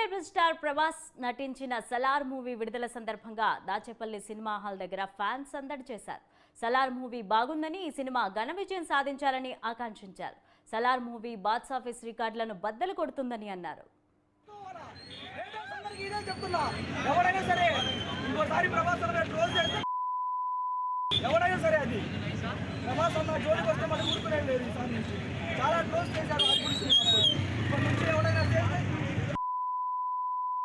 Rebel star Prabhas నటించిన Salaar movie విడుదల సందర్భంగా దాచేపల్లి సినిమా హాల్ దగ్గర ఫ్యాన్స్ సందడి చేశారు. సలార్ మూవీ బాగుందని ఈ సినిమా ఘన విజయం సాధించాలని ఆకాంక్షించారు. సలార్ మూవీ బాక్స్ ఆఫీస్ రికార్డులను బద్దలు కొడుతుందని అన్నారు. ఎవరైనా సరే ఎవరైనా సరే అది. ప్రభాస్ అన్న జోలికి వస్తే మనం ఊరుకునే లేదు ఈసారి నుంచి.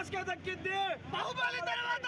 ఒక ప్రభాస్ కే దక్కింది బాహుబలి తర్వాత